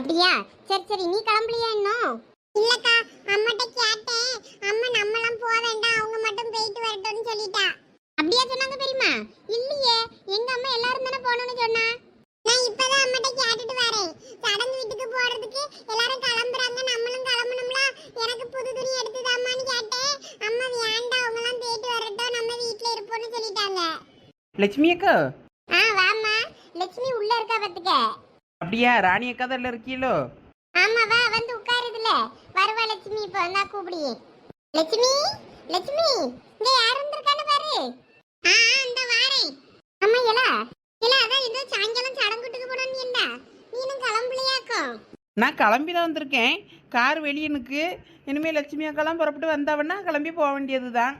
அப்படியா? சரி சரி நீ கிளம்பலையா இன்னும்? இல்லக்கா அம்மாட்ட கேட்டேன். அம்மா நம்மலாம் போக வேண்டாம் அவங்க மட்டும் போயிட்டு வரட்டும்னு சொல்லிட்டா. அப்படியா சொன்னாங்க பெரியம்மா? இல்லையே எங்க அம்மா எல்லாரும் தானே போகணும்னு சொன்னா? நான் இப்பதான் அம்மாட்ட கேட்டுட்டு வரேன். சடங்கு வீட்டுக்கு போறதுக்கு எல்லாரும் கிளம்புறாங்க நம்மளும் கிளம்பணும்ல? எனக்கு புது துணி எடுத்துதாம்மான்னு கேட்டேன். அம்மா வேண்டாம் அவங்க எல்லாம் போயிட்டு வரட்டும் நம்ம வீட்ல இருப்போம்னு சொல்லிட்டாங்க. லட்சுமி அக்கா ஆ வாம்மா லட்சுமி உள்ள இருக்கா பாத்துக்க அப்படியா? ராணி அக்கா தான் இருக்கீங்களோ ஆமா வா வந்து உட்காருதுல. வருவா லட்சுமி. இப்போ நான் கூப்பிடியே லட்சுமி லட்சுமி இங்க யார் இருந்திருக்கான்னு பாரு. ஆ இந்த வாரேன் அம்மா எலா எலா அதான் ஏதோ சாயங்காலம் சடங்குட்டுக்கு போனோம் என்ன நீனும் கிளம்பலையாக்கும் நான் கிளம்பி தான் வந்திருக்கேன். கார் வெளியே நிற்கு இனிமேல் லட்சுமி அக்காலாம் புறப்பட்டு வந்தாவன்னா கிளம்பி போக வேண்டியது தான்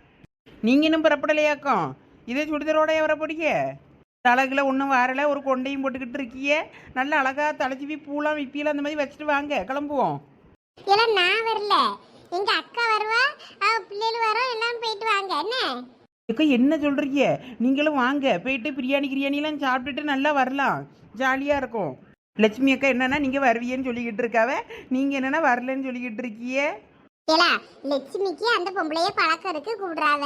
நீங்கள் இன்னும் புறப்படலையாக்கும் இதே சுடிதாரோடைய வர போறீங்க தலைகளை ஒன்றும் வரல ஒரு கொண்டையும் போட்டுக்கிட்டு இருக்கியே. நல்ல அழகா தலைச்சிவி பூலாம் விப்பிலாம் அந்த மாதிரி வச்சுட்டு வாங்க. கிளம்புவோம். எலா நான் வரல. எங்க அக்கா வருவா அவ பிள்ளைகள் வரோம் எல்லாம் போயிட்டு வாங்க. என்ன? அக்கா என்ன சொல்கிறீங்க நீங்களும் வாங்க. போயிட்டு பிரியாணி கிரியாணிலாம் சாப்பிட்டுட்டு நல்லா வரலாம். ஜாலியாக இருக்கும். லட்சுமி அக்கா என்னன்னா நீங்கள் வருவீன்னு சொல்லிக்கிட்டு இருக்காவ. நீங்கள் என்னன்னா வரலன்னு சொல்லிக்கிட்டு இருக்கியே. ஏலா லட்சுமிக்கு அந்த பொம்பளைய பழக்கம் இருக்கு கூப்பிடுறாவ.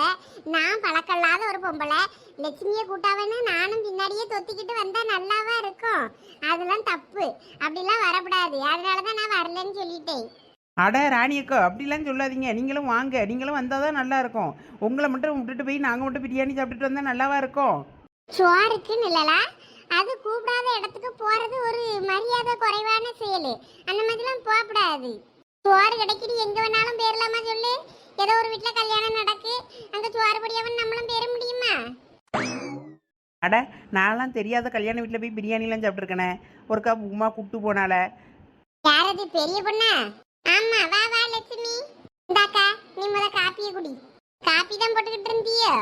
நான் பழக்கம் இல்லாத ஒரு பொம்பளை. லட்சுமிய கூட்டாவன்னு நானும் பின்னாடியே தொத்திக்கிட்டு வந்தா நல்லாவா இருக்கும்? அதெல்லாம் தப்பு. அப்படிலாம் வரக்கூடாது. அதனாலதான் நான் வரலன்னு சொல்லிட்டேன். அட ராணி அக்கா அப்படிலாம் சொல்லாதீங்க. நீங்களும் வாங்க. நீங்களும் வந்தால் தான் நல்லா இருக்கும். உங்களை மட்டும் விட்டுட்டு போய் நாங்கள் மட்டும் பிரியாணி சாப்பிட்டுட்டு வந்தால் நல்லாவா இருக்கும்? சோறுக்குன்னு இல்லலா. அது கூப்பிடாத இடத்துக்கு போறது ஒரு மரியாதை குறைவான செயல். அந்த மாதிரிலாம் போகக்கூடாது. சோறு கிடைக்கிது. எங்க வேணாலும் பேரலாமா சொல்லு. ஏதோ ஒரு வீட்டுல கல்யாணம் நடக்கு. அங்க சோறு படியாம நம்மளும் பேர முடியுமா? அட நான்லாம் தெரியாத கல்யாண வீட்டில் போய் பிரியாணிலாம் சாப்பிட்ருக்கேனே ஒரு கப் உமா கூப்பிட்டு போனால. யார் அது? பெரிய பொண்ணா? ஆமா வா வா லட்சுமி. இந்தாக்கா நீ முத காப்பிய குடி. காப்பி தான் போட்டுக்கிட்டு இருந்தியோ?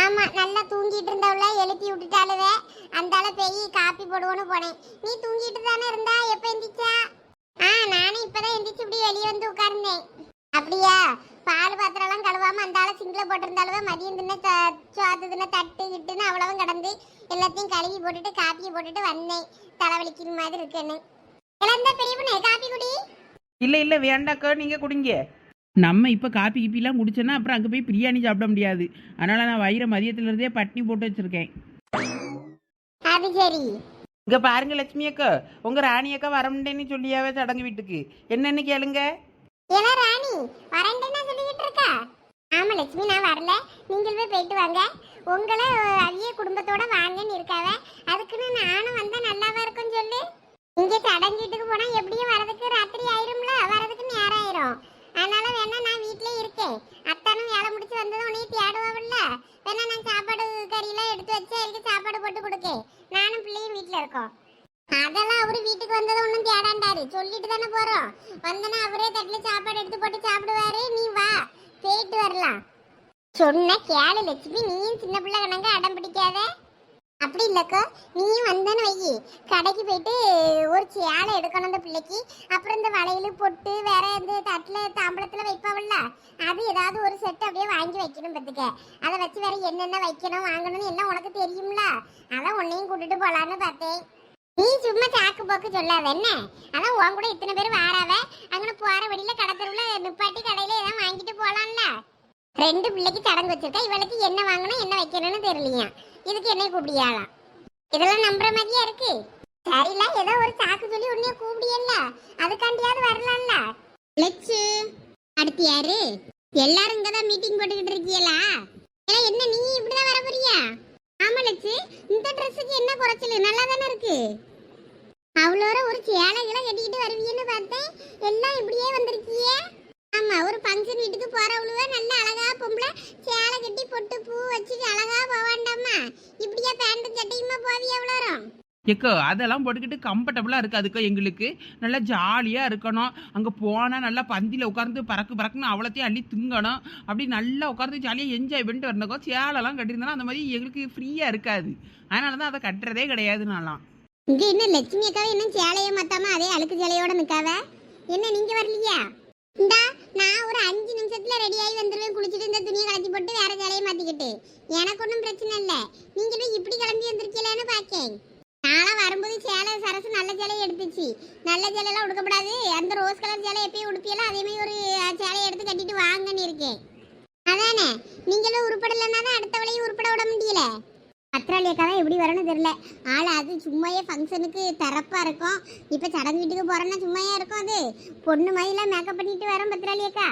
ஆமா நல்லா தூங்கிட்டு இருந்தவள எழுப்பி விட்டுட்டாளுவ. அந்தால போய் காப்பி போடுவோன்னு போனேன். நீ தூங்கிட்டு தானே இருந்தா? எப்ப எந்திரிச்சா? நானும் இப்பதான் எந்திரிச்சு இப்படி வெளியே வந்து உட்கார்ந்தேன். அப்படியா? பால் பாத்திரம்லாம் கழுவாம அந்த ஆளை சிங்கில போட்டிருந்தாலுவ மதியம் தின்ன த- சோத்து தின்ன தட்டு கிட்டுன்னு அவ்வளவும் கடந்து எல்லாத்தையும் கழுவி போட்டுட்டு காப்பியை போட்டுட்டு வந்தேன். தலைவலிக்கிற மாதிரி இருக்குன்னு. இளந்த பெரிய பொண்ணு காப்பி குடி. இல்லை இல்லை வேண்டாக்கா நீங்கள் குடிங்க. நம்ம இப்போ காப்பி கிப்பிலாம் குடிச்சோன்னா அப்புறம் அங்கே போய் பிரியாணி சாப்பிட முடியாது. அதனால் நான் வயிற மதியத்துலேருந்தே பட்னி போட்டு வச்சுருக்கேன். அது சரி. இங்கே பாருங்க லட்சுமி அக்கா உங்கள் ராணி அக்கா வரமுண்டேன்னு சொல்லியாவே சடங்கு வீட்டுக்கு. என்னன்னு கேளுங்க. ஏன்னா ராணி வரேன்னு சொல்லிக்கிட்டு இருக்கா? ஆமா லட்சுமி நான் வரல. நீங்கள் போய் போயிட்டு வாங்க. உங்களை அவிய குடும்பத்தோட வாங்கன்னு இருக்காவ அதுக்குன்னு நானும் வந்தா நல்லாவா இருக்கும் சொல்லு இங்க சடங்கிட்டுக்கு போனா எப்படியும் வரதுக்கு ராத்திரி ஆயிரும்ல வரதுக்கு நேரம் ஆயிரும் அதனால வேணா நான் வீட்லயே இருக்கேன் அத்தானும் வேலை முடிச்சு வந்ததும் உன்னைய தேடுவாவில்ல வேணா நான் சாப்பாடு கறியெல்லாம் எடுத்து வச்சு எனக்கு சாப்பாடு போட்டு கொடுக்கேன் நானும் பிள்ளையும் வீட்ல இருக்கோம் அதெல்லாம் அவரு வீட்டுக்கு வந்ததும் ஒன்றும் தேடாண்டாரு சொல்லிட்டு தானே போறோம் வந்தனா அவரே தட்டுல சாப்பாடு எடுத்து போட்டு சாப்பிடுவாரு நீ வா போயிட்டு வரலாம் சொன்ன கேளு லட்சுமி நீயும் சின்ன பிள்ளை கணங்க அடம் பிடிக்காத. அப்படி இல்லைக்கா நீயும் வந்தேன்னு வை கடைக்கு போயிட்டு ஒரு சேலை எடுக்கணும் அந்த பிள்ளைக்கு. அப்புறம் இந்த வளையல் பொட்டு வேற இந்த தட்டில் தாம்பளத்தில் வைப்பாவில்ல. அது ஏதாவது ஒரு செட் அப்படியே வாங்கி வைக்கணும் பார்த்துக்க. அதை வச்சு வேற என்னென்ன வைக்கணும் வாங்கணும்னு எல்லாம் உனக்கு தெரியும்ல. அதான் உன்னையும் கூட்டிட்டு போகலான்னு பார்த்தேன். நீ சும்மா சாக்கு போக்கு சொல்லாத என்ன? அதான் உன் கூட இத்தனை பேர் வாராவ. அங்கே ரெண்டு பிள்ளைக்கு சடங்கு வச்சிருக்கா. இவளுக்கு என்ன வாங்கணும் என்ன வைக்கணும்னு தெரியலையா? இதுக்கு என்னை கூப்பிடியாலாம் இதெல்லாம் நம்புற மாதிரியா இருக்கு? சரில ஏதோ ஒரு சாக்கு சொல்லி உன்னைய கூப்பிடியல்ல. அதுக்காண்டியாவது வரலாம்ல. லெச்சு அடுத்து யாரு? எல்லாரும் இங்கதான் மீட்டிங் போட்டுக்கிட்டு இருக்கீங்களா? ஏன் என்ன நீ இப்படிதான் வர போறியா? ஆமா லெச்சு இந்த ட்ரெஸ்ஸுக்கு என்ன குறைச்சல்? நல்லா தானே இருக்கு. அவ்வளோ ஒரு சேலைகளை கட்டிக்கிட்டு வருவீன்னு பார்த்தேன். எல்லாம் இப்படியே வந்திருக்கியே. ஆமா ஒரு ஃபங்க்ஷன் வீட்டுக்கு போறவளுவ நல்ல அழகா பொம்பளை சேலை கட்டி பொட்டு பூ வச்சுட்டு அழகா போவாண்டாமா இப்படியே பேண்ட் சட்டையுமா போவிய அவ்வளோரம் எக்கோ அதெல்லாம் போட்டுக்கிட்டு கம்ஃபர்டபுளாக இருக்காதுக்கோ எங்களுக்கு. நல்லா ஜாலியாக இருக்கணும். அங்கே போனால் நல்லா பந்தியில் உட்காந்து பறக்கு பறக்குன்னு அவ்வளோத்தையும் அள்ளி திங்கணும். அப்படி நல்லா உட்காந்து ஜாலியாக என்ஜாய் பண்ணிட்டு வரணுக்கோ. சேலெல்லாம் கட்டியிருந்தோன்னா அந்த மாதிரி எங்களுக்கு ஃப்ரீயாக இருக்காது. அதனால தான் அதை கட்டுறதே கிடையாது நான்லாம் இங்க என்ன லட்சுமி அக்காவை இன்னும் சேலையை மாத்தாம அதே அழுக்கு சேலையோட நிக்காவ? என்ன நீங்க வரலையா? இந்தா நான் ஒரு அஞ்சு நிமிஷத்துல ரெடி ஆகி வந்துருவேன். குளிச்சுட்டு இந்த துணியை கலத்தி போட்டு வேற வேலையை மாத்திக்கிட்டு. எனக்கு ஒன்றும் பிரச்சனை இல்லை. நீங்களும் இப்படி கிளம்பி வந்திருக்கீங்களான்னு பார்க்கேன் நாளா வரும்போது சேலை சரசு நல்ல சேலையை எடுத்துச்சு. நல்ல சேலையெல்லாம் உடுக்கப்படாது. அந்த ரோஸ் கலர் சேலை எப்பயும் உடுப்பியெல்லாம் அதே மாதிரி ஒரு சேலையை எடுத்து கட்டிட்டு வாங்கன்னு இருக்கேன். அதானே? நீங்களும் உருப்படலைன்னா தான் அடுத்தவளையும் உருப்பட விட முடியல. பத்திராளியக்கா தான் எப்படி வரணும்னு தெரியல. ஆள் அது சும்மாயே ஃபங்க்ஷனுக்கு தரப்பா இருக்கும். இப்போ சடங்கு வீட்டுக்கு போறோன்னா சும்மாயே இருக்கும் அது. பொண்ணு மாதிரிலாம் மேக்கப் பண்ணிட்டு வரோம் பத்திராளியக்கா.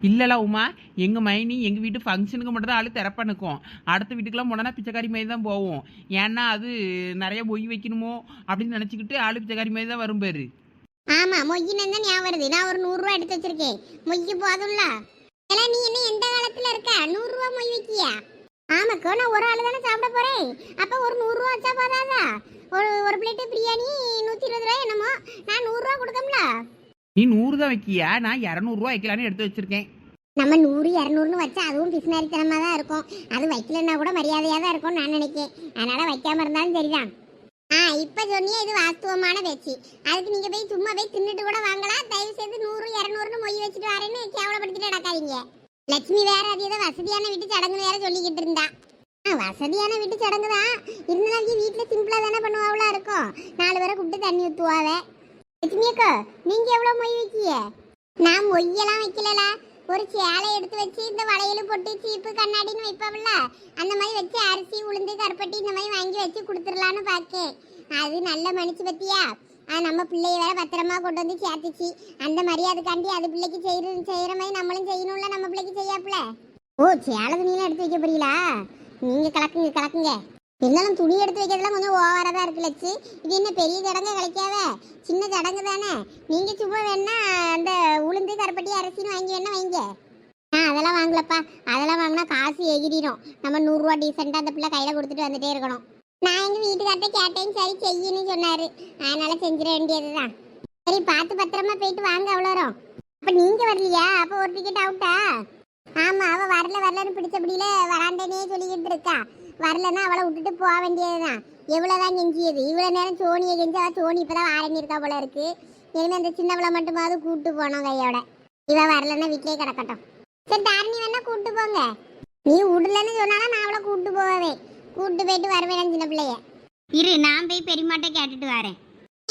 இல்லல உமா எங்க மைனி எங்க வீட்டு ஃபங்க்ஷனுக்கு மட்டும் தான் ஆளு திறப்பா நிற்கும் அடுத்த வீட்டுக்கெல்லாம் போனா பிச்சைக்காரி மாதிரி தான் போவோம். ஏன்னா அது நிறைய பொய் வைக்கணுமோ அப்படின்னு நினச்சிக்கிட்டு ஆளு பிச்சைக்காரி மாதிரி தான் வரும் பேரு. ஆமா மொய்யின்னு தான் ஞாபகம் வருது. நான் ஒரு நூறு ரூபா எடுத்து வச்சிருக்கேன். மொய்க்கு போதும்ல. எல்லாம் நீ என்ன எந்த காலத்துல இருக்க? நூறு ரூபா மொய் வைக்கியா? ஆமாக்கோ நான் ஒரு ஆளு தானே சாப்பிட போறேன். அப்ப ஒரு நூறு ரூபா வச்சா போதாதா? ஒரு ஒரு பிளேட்டு பிரியாணி நூத்தி இருபது ரூபாய் என்னமோ? நான் நூறு ரூபா கொடுக்கம்ல? நீ நூறு தான் வைக்கியா? நான் இரநூறுவா வைக்கலான்னு எடுத்து வச்சிருக்கேன். நம்ம நூறு இரநூறுன்னு வச்சா அதுவும் பிசினாரித்தனமா தான் இருக்கும். அது வைக்கலன்னா கூட மரியாதையா தான் இருக்கும்னு நான் நினைக்கிறேன் அதனால வைக்காம இருந்தாலும் சரிதான். ஆ இப்ப சொன்னியே இது வாஸ்தவமான பேச்சு. அதுக்கு நீங்க போய் சும்மா போய் தின்னுட்டு கூட வாங்கலாம். தயவு செய்து நூறு இரநூறுன்னு மொய் வச்சுட்டு வரேன்னு கேவலப்படுத்திட்டு நடக்காதீங்க. லட்சுமி வேற அது ஏதோ வசதியான வீட்டு சடங்குன்னு வேற சொல்லிக்கிட்டு இருந்தா. ஆ வசதியான வீட்டு சடங்கு தான். இருந்தாலும் வீட்டில் சிம்பிளா தானே பண்ணுவாவளா இருக்கும். நாலு பேரை கூப்பிட்டு தண்ணி ஊற்றுவாவே லட்சுமி அக்கா நீங்க எவ்வளவு மொய் வைக்கிய? நான் மொய்யெல்லாம் வைக்கலல. ஒரு சேலை எடுத்து வச்சு இந்த வளையல் பொட்டு சீப்பு கண்ணாடின்னு வைப்பாவில்ல அந்த மாதிரி வச்சு அரிசி உளுந்து கருப்பட்டி இந்த மாதிரி வாங்கி வச்சு கொடுத்துடலான்னு பார்க்கேன் அது நல்ல மனுச்சு பத்தியா? நம்ம பிள்ளைய வேற பத்திரமா கொண்டு வந்து சேர்த்துச்சு. அந்த மரியாதைக்காண்டி அது பிள்ளைக்கு செய்யற செய்யற மாதிரி நம்மளும் செய்யணும்ல நம்ம பிள்ளைக்கு செய்யாப்புல? ஓ சேலை துணியெல்லாம் எடுத்து வைக்க போறீங்களா? நீங்க கலக்குங்க கலக்குங்க. இருந்தாலும் துணி எடுத்து வைக்கிறதுலாம் கொஞ்சம் ஓவராக தான் இருக்கு லட்சு. இது என்ன பெரிய சடங்கு கிடைக்காத? சின்ன சடங்கு தானே. நீங்க சும்மா வேணா அந்த உளுந்து கருப்பட்டி அரிசின்னு வாங்கி வேணா வைங்க. ஆ அதெல்லாம் வாங்கலப்பா. அதெல்லாம் வாங்கினா காசு எகிரிடும் நம்ம நூறுரூவா டீசெண்டாக அந்த பிள்ளை கையில் கொடுத்துட்டு வந்துட்டே இருக்கணும். நான் எங்கள் வீட்டுக்கார்ட்ட கேட்டேன் சரி செய்யின்னு சொன்னாரு. அதனால செஞ்சிட வேண்டியதுதான். சரி பார்த்து பத்திரமா போயிட்டு வாங்க அவ்வளோ அப்ப நீங்க வரலையா? அப்போ ஒரு டிக்கெட் அவுட்டா ஆமா அவ வரல வரலன்னு பிடிச்சபடியில வராண்டனே சொல்லிக்கிட்டு இருக்கா. வரலன்னா அவளை விட்டுட்டு போக வேண்டியதுதான். எவ்வளவுதான் கெஞ்சியது. இவ்வளவு நேரம் சோனியை கெஞ்சி அவள் சோனி இப்பதான் தான் இருக்கா போல இருக்கு. இனிமே அந்த சின்னவளை மட்டுமாவது கூப்பிட்டு போனோம் கையோட. இவ வரலன்னா வீட்லயே கிடக்கட்டும். சரி தாரணி வேணா கூப்பிட்டு போங்க. நீ விடலன்னு சொன்னாலும் நான் அவளை கூப்பிட்டு போவேன். கூப்பிட்டு போயிட்டு வருவேன் சின்ன பிள்ளைய. இரு நான் போய் பெரியமாட்ட கேட்டுட்டு வரேன்.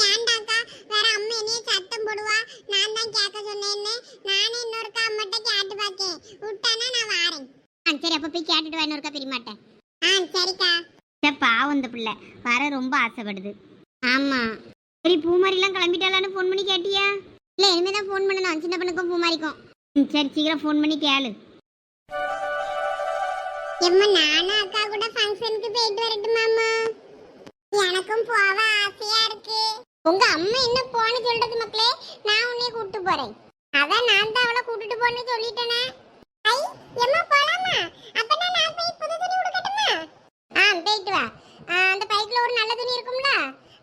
ஏண்டாக்கா வேற அம்மா என்னைய சத்தம் போடுவா? நான் தான் கேட்க சொன்னேன்னு. நானே இன்னொருக்கா அம்மாட்ட கேட்டு பார்க்கேன் விட்டானா நான் வாரேன். ஆ சரி அப்ப போய் கேட்டுட்டு வா இன்னொருக்கா பெரியமாட்ட ஆ சரிக்கா. பாவம் இந்த பிள்ளை. வர ரொம்ப ஆசைப்படுது. ஆமா. சரி பூமாரிலாம் கிளம்பிட்டாளான்னு ஃபோன் பண்ணி கேட்டியா? இல்ல இனிமே தான் ஃபோன் பண்ணணும். சின்ன பொண்ணுக்கும் பூமாரிக்கும். ம், சரி சீக்கிரம் ஃபோன் பண்ணி கேளு. எம்மா நானும் அக்கா கூட ஃபங்க்ஷனுக்கு போயிட்டு வரட்டுமாமா எனக்கும் போக ஆசையா இருக்கு. உங்க அம்மா என்ன போன சொல்றது மக்களே நான் உன்னைய கூட்டிட்டு போறேன். அதான் நான் தான் அவளை கூட்டிட்டு போன்னு சொல்லிட்டேனே. ஐ எம்மா போலாமா? அப்பனா நான் போய் புது துணி உடுக்கட்டுமா? ஆ போயிட்டு வா. ஆ, அந்த பைக்ல ஒரு நல்ல துணி இருக்கும்ல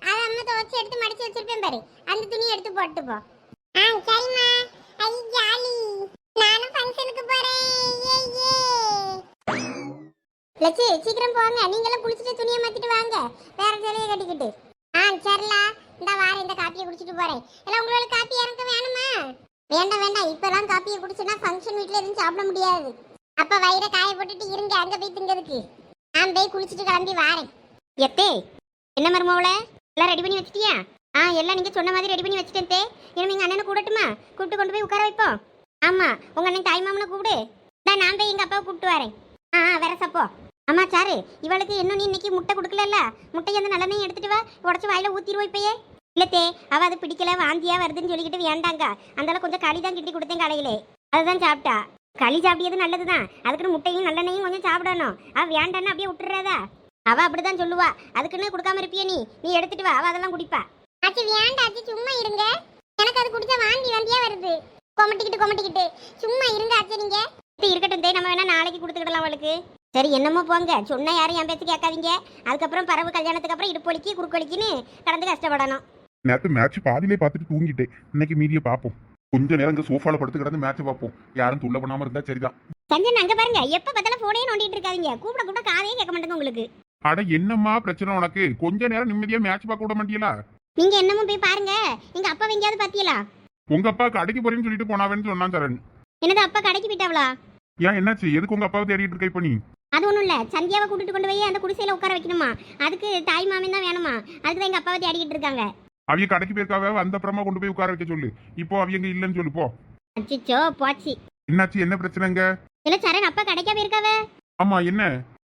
அதை அம்மா துவைச்சு எடுத்து மடிச்சு வச்சிருப்பேன் பாரு. அந்த துணியை எடுத்து போட்டு போ. ஆ சரிம்மா. ஐ ஜாலி. நானும் ஃபங்க்ஷனுக்கு போறேன். ஏ ஏ லட்சி சீக்கிரம் போங்க. நீங்களும் குளிச்சுட்டு துணியை மாத்திட்டு வாங்க. வேற சிலையை கட்டிக்கிட்டு. ஆ சரிலா. இந்த வாரம் இந்த காப்பியை குடிச்சிட்டு போறேன். எல்லாம் உங்களோட காப்பி எனக்கு வேணுமா? வேண்டாம் வேண்டாம். இப்பெல்லாம் காப்பியை குடிச்சுன்னா ஃபங்க்ஷன் வீட்டில் எதுவும் சாப்பிட முடியாது. அப்ப வயிறை காய போட்டுட்டு இருங்க அங்க போய் திங்கிறதுக்கு. நான் போய் குளிச்சுட்டு கிளம்பி வாரேன். எத்தே என்ன மருமவள? எல்லாம் ரெடி பண்ணி வச்சிட்டியா? ஆ எல்லாம் நீங்க சொன்ன மாதிரி ரெடி பண்ணி வச்சுட்டேன் தே. இனிமே எங்க அண்ணனை கூடட்டுமா? கூப்பிட்டு கொண்டு போய் உட்கார வைப்போம். ஆமா உங்க அண்ணன் தாய் மாமனை கூப்பிடு. நான் நான் போய் எங்க அப்பாவை கூப்பிட்டு வரேன். ஆ ஆ, வேற சப்போ அம்மா சாரு இவளுக்கு இன்னும் நீ இன்னைக்கு முட்டை கொடுக்கல முட்டையை அந்த நல்லெண்ணெய் எடுத்துட்டு வா. உடச்சு வாயில ஊத்திடுவோம் இப்பயே. இல்லத்தே அவ அது பிடிக்கல வாந்தியா வருதுன்னு சொல்லிக்கிட்டு வேண்டாங்க. அந்தால கொஞ்சம் களி தான் கிட்டி கொடுத்தேன் காலையிலே. அதுதான் சாப்பிட்டா. களி சாப்பிட்டது நல்லதுதான். அதுக்குன்னு முட்டையும் நல்லெண்ணையும் கொஞ்சம் சாப்பிடணும். அவ வேண்டான்னு அப்படியே விட்டுறாதா? அவ அப்படிதான் சொல்லுவா. அதுக்குன்னு கொடுக்காம இருப்பிய நீ. நீ எடுத்துட்டு வா அவ அதெல்லாம் குடிப்பா. ஆச்சி வேண்டாம் ஆச்சி சும்மா இருங்க. எனக்கு அது குடிச்சா வாந்தி வாந்தியா வருது. கொமட்டிக்கிட்டு கொமட்டிக்கிட்டு. சும்மா இருங்க ஆச்சி நீங்க. இருக்கட்டும் தே நம்ம வேணா நாளைக்கு கொடுத்துக்கிடலாம் அவளுக்கு. சரி என்னமோ போங்க. சொன்னா யாரும் என் பேச்சு கேட்காதீங்க. அதுக்கப்புறம் பறவை கல்யாணத்துக்கு அப்புறம் இடுப்பொலிக்கு குறுக்கொலிக்குன்னு கடந்து கஷ்டப்படணும். நேற்று மேட்ச் பாதியிலே பார்த்துட்டு தூங்கிட்டேன். இன்னைக்கு மீதியை பார்ப்போம். கொஞ்ச நேரம் இங்க சோஃபால படுத்து கிடந்து மேட்ச் பார்ப்போம். யாரும் துள்ள பண்ணாம இருந்தா சரிதான். சஞ்சன் அங்க பாருங்க. எப்ப பார்த்தாலும் போனே நோண்டிட்டு இருக்காதீங்க. கூப்பிட கூப்பிட காதையே கேட்க மாட்டேங்க உங்களுக்கு. அட என்னம்மா பிரச்சனை உனக்கு? கொஞ்ச நேரம் நிம்மதியா மேட்ச் பார்க்க விட மாட்டீங்களா நீங்க என்னமோ போய் பாருங்க. எங்க அப்பா எங்கேயாவது பாத்தீங்களா? உங்க அப்பா கடைக்கு போறேன்னு சொல்லிட்டு போனாவேன்னு சொன்னான் சரண். என்னது அப்பா கடைக்கு போயிட்டாவளா? ஏன் என்னாச்சு? எதுக்கு உங்க அப்பாவை தேடிட்டு இருக்க இப்ப நீ? அது ஒன்றும் இல்லை. சந்தியாவை கூட்டிட்டு கொண்டு போய் அந்த குடிசையில் உட்கார வைக்கணுமா? அதுக்கு தாய் மாமன் தான் வேணுமா? அதுக்கு தான் எங்கள் அப்பாவை தேடிக்கிட்டு இருக்காங்க. அவிய கடைக்கு போயிருக்காவ? வந்த அப்புறமா கொண்டு போய் உட்கார வைக்க சொல்லு. இப்போ அவியங்க இல்லைன்னு சொல்லு போ. அச்சிச்சோ போச்சு. என்னாச்சு? என்ன பிரச்சனைங்க இல்லை சரண் அப்பா கடைக்கா போயிருக்காவ? ஆமா என்ன?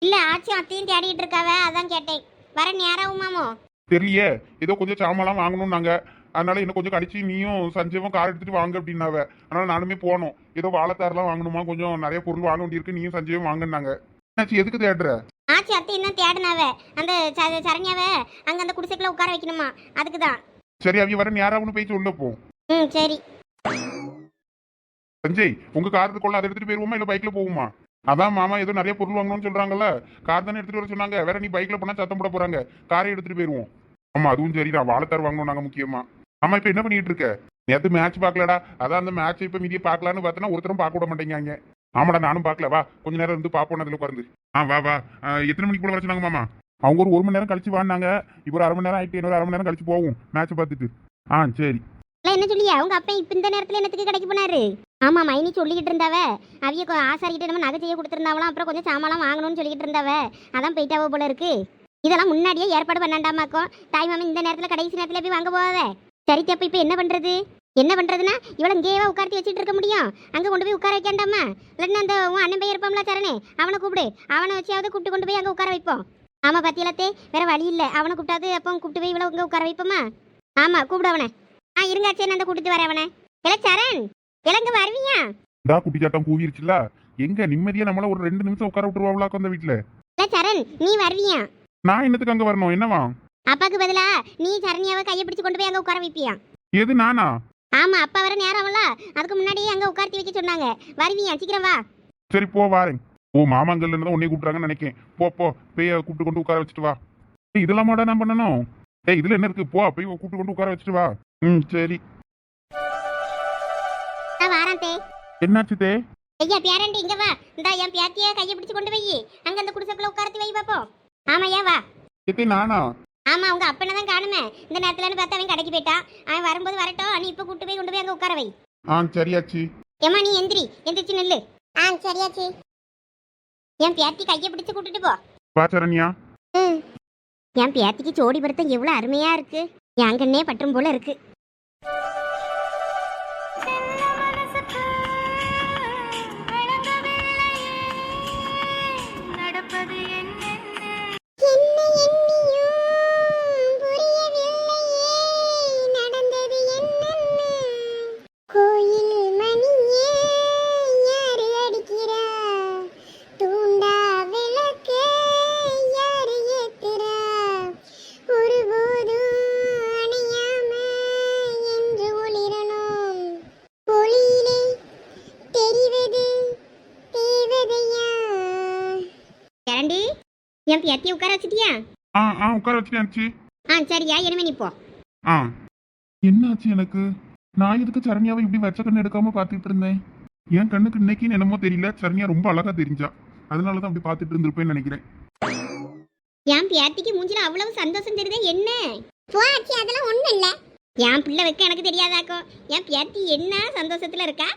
இல்லை ஆச்சியும் அத்தையும் தேடிக்கிட்டு இருக்காவ? அதான் கேட்டேன். வர நேராகுமாமோ தெரியலையே. ஏதோ கொஞ்சம் சாமான்லாம் வாங்கணும் நாங்க அதனால இன்னும் கொஞ்சம் கடிச்சு நீயும் சஞ்சயவும் கார் எடுத்துட்டு வாங்க அப்படின்னாவ. அதனால நானுமே போனோம். ஏதோ வாழைத்தாரெல்லாம் வாங்கணுமா? கொஞ்சம் நிறைய பொருள் வாங்க வேண்டியிருக்கு. நீயும் சஞ்சயும் வாங்கினாங்க என்னாச்சு? எதுக்கு தேடுற? ஆச்சி அத்தை என்ன தேடினாவ? அந்த ச- சரண்யாவை? அங்கே அந்த குடிசைக்குள்ள உட்கார வைக்கணுமா? அதுக்கு தான் சரி அவிய வர நேராகனு போய் சொல்ல போ. ம் சரி. சஞ்சய் உங்க கார் கொள்ள அதை எடுத்துட்டு போயிருவோமா? இல்ல பைக்ல போகுமா அதான் மாமா ஏதோ நிறைய பொருள் வாங்கணும்னு சொல்றாங்கல்ல. கார் தானே எடுத்துட்டு வர சொன்னாங்க. வேற நீ பைக்ல போனா சத்தம் போட போறாங்க. காரை எடுத்துட்டு போயிருவோம். ஆமா அதுவும் சரி நான் வாழைத்தார் வாங்கணும் நாங்க முக்கியமா. ஆமா இப்ப என்ன பண்ணிட்டு இருக்க? நேத்து மேட்ச் பார்க்கலடா. அதான் அந்த மேட்ச் இப்ப மீதியை பார்க்கலான்னு பார்த்தனா ஒருத்தரும் பார்க்க விட மாட்டேங்காங்க ஆமாடா நானும் பார்க்கல. வா கொஞ்ச நேரம் இருந்து பாப்போம் அதில் உட்காந்து ஆ வா வா. எத்தனை மணிக்கு போல வர சொன்னாங்க மாமா? அவங்க ஒரு ஒரு மணி நேரம் கழிச்சு வாங்க இப்போ ஒரு அரை மணி நேரம் ஆயிட்டு இன்னொரு அரை மணி நேரம் கழிச்சு போவோம். மேட்ச் பார்த்துட்டு. ஆ சரி. என்ன சொல்லி அவங்க அப்பா இப்போ இந்த நேரத்தில் என்னத்துக்கு கிடைக்க போனாரு? ஆமா மைனி சொல்லிக்கிட்டு இருந்தாவ. அவிய கொ- ஆசாரிக்கிட்ட நம்ம நகை செய்ய கொடுத்துருந்தாவலாம் அப்புறம் கொஞ்சம் சாமான்லாம் வாங்கணும்னு சொல்லிக்கிட்டு இருந்தாவ. அதான் போயிட்டாவோ போல இருக்கு. இதெல்லாம் முன்னாடியே ஏற்பாடு பண்ணாண்டாமாக்கும். தாய் மாமன் இந்த நேரத்தில் கடைசி நேரத்தில் போய் வாங்க போவாத சரி தப்ப இப்போ என்ன பண்றது? என்ன பண்றதுன்னா இவளை இங்கேயே உட்கார்த்தி வச்சுட்டு இருக்க முடியும். அங்கே கொண்டு போய் உட்கார வைக்காண்டாமா இல்லைன்னா அந்த உன் அண்ணன் பையன் இருப்பான்ல சரணே அவனை கூப்பிடு. அவனை வச்சாவது கூப்பிட்டு கொண்டு போய் அங்கே உட்கார வைப்போம். ஆமா பத்தியலத்தே வேற வழி இல்லை. அவனை கூப்பிட்டாது அப்போ கூப்பிட்டு போய் இவ்வளோ இங்கே உட்கார வைப்போமா? ஆமா கூப்பிடு அவனை. ஆ இருங்க சரி நான் கூட்டிட்டு வரேன் அவனை. இல்ல சரண் இலங்க வருவியா? டா குட்டி சாட்டம் கூவிருச்சுல எங்க நிம்மதியா நம்மள ஒரு ரெண்டு நிமிஷம் உட்கார விட்டுருவாங்களாக்கும் அந்த வீட்டுல இல்ல சரண் நீ வருவியா? நான் என்னத்துக்கு அங்க வரணும்? என்னவா? அப்பாக்கு பதிலா நீ சரண்யாவை கையை பிடிச்சு கொண்டு போய் அங்க உட்கார வைப்பியா? எது நானா? ஆமா அப்பா வர நேரம் ஆகும்ல. அதுக்கு முன்னாடியே அங்க உட்கார்த்தி வைக்க சொன்னாங்க. வருவியா? சீக்கிரம் வா. சரி போ வாரேன். ஓ மாமாங்கல்ல தான் உன்னை கூப்பிட்றாங்கன்னு நினைக்கேன். போ போ போய் கூப்பிட்டு கொண்டு உட்கார வச்சுட்டு வா. ஏய், இதெல்லாம் மாடா நான் பண்ணணும்? ஏய் இதுல என்ன இருக்கு? போ போய் கூப்பிட்டு கொண்டு உட்கார வச்சுட்டு வா. ம் சரி. நான் வாரேன் தே. என்னாச்சு தே? ஐயா பேரண்டி இங்க வா. இந்த என் பேத்திய கையை பிடிச்சு கொண்டு போய் அங்க அந்த குடிசைக்குள்ள உட்காரத்தி வை பாப்போம். ஆமாய்யா வா. எத்தே நானா? ஆமா அவங்க அப்பனை தான் காணுமே. இந்த நேரத்துலன்னு பார்த்தா அவன் கடைக்கு போயிட்டான் அவன் வரும்போது வரட்டும். நீ இப்ப கூட்டு போய் கொண்டு போய் அங்க உட்கார வை. ஆ சரியாச்சு. ஏமா நீ எந்திரி. எந்திரிச்சு நில்லு. ஆ சரியாச்சு. என் பேத்தி கையை பிடிச்சு கூட்டிட்டு போ. வா சரண்யா. என் பேத்திக்கு ஜோடி பொருத்தம் எவ்வளவு அருமையா இருக்கு. என் கண்ணே பட்டும் போல இருக்கு. என் பேத்தி உட்கார வச்சிட்டியா? ஆ ஆ உட்கார வச்சுட்டாச்சு ஆ சரியா இனிமே நீ போ. ஆ. என்னாச்சு எனக்கு? நான் எதுக்கு சரண்யாவை இப்படி வச்ச கண்ணு எடுக்காம பார்த்துட்டு இருந்தேன்? என் கண்ணுக்கு இன்னைக்குன்னு என்னமோ தெரியல. சரண்யா ரொம்ப அழகா தெரிஞ்சா. அதனால தான் அப்படி பார்த்துட்டு இருந்திருப்பேன்னு நினைக்கிறேன். என் பேத்திக்கு மூஞ்சில அவ்வளவு சந்தோஷம் தெரியுதே என்ன? போச்சு அதெல்லாம் ஒண்ணும் இல்ல. என் பிள்ளை வைக்க எனக்கு தெரியாதாக்கும் என் பேத்தி என்ன சந்தோஷத்துல இருக்கா?